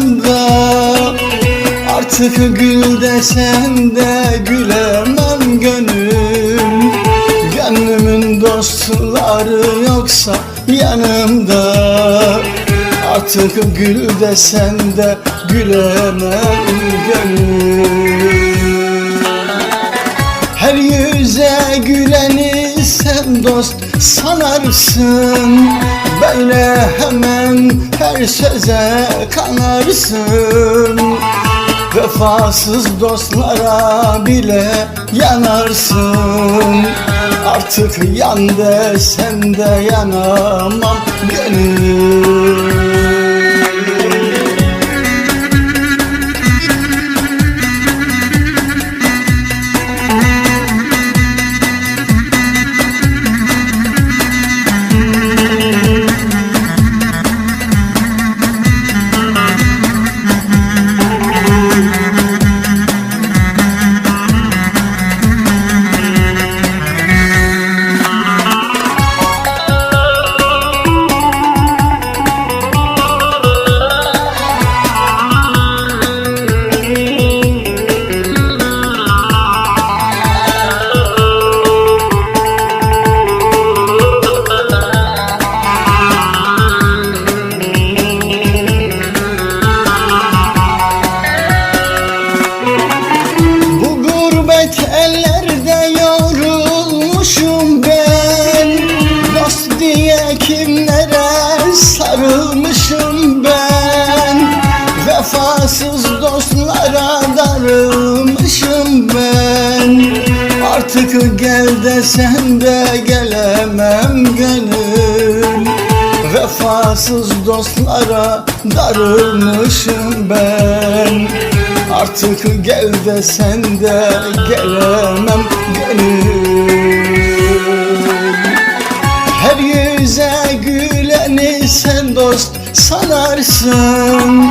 yanımda Artık gül desen de gülemem gönlüm Gönlümün dostları yoksa yanımda Artık gül desen de gülemem gönlüm sen dost sanarsın Böyle hemen her söze kanarsın. Vefasız dostlara bile yanarsın. Artık yan desen de yanamam gönül ellerde yorulmuşum ben? Dost diye kimlere sarılmışım ben? Vefasız dostlara darılmışım ben. Artık gel desen de gelemem gönül Vefasız dostlara darılmışım ben Artık gel desen de gelemem gönül. Her yüze güleni sen dost sanarsın.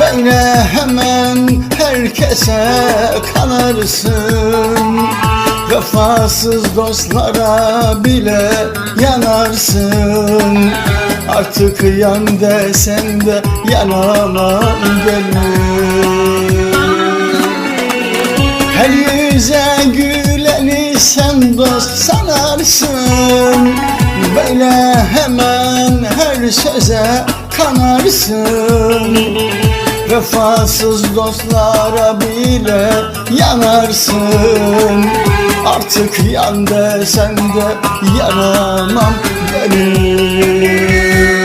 Böyle hemen herkese kanarsın Vefasız dostlara bile yanarsın. Artık yan desen de yanamam gönül sen dost sanarsın Böyle hemen her söze kanarsın. Vefasız dostlara bile yanarsın. Artık yan desen de yanamam gönül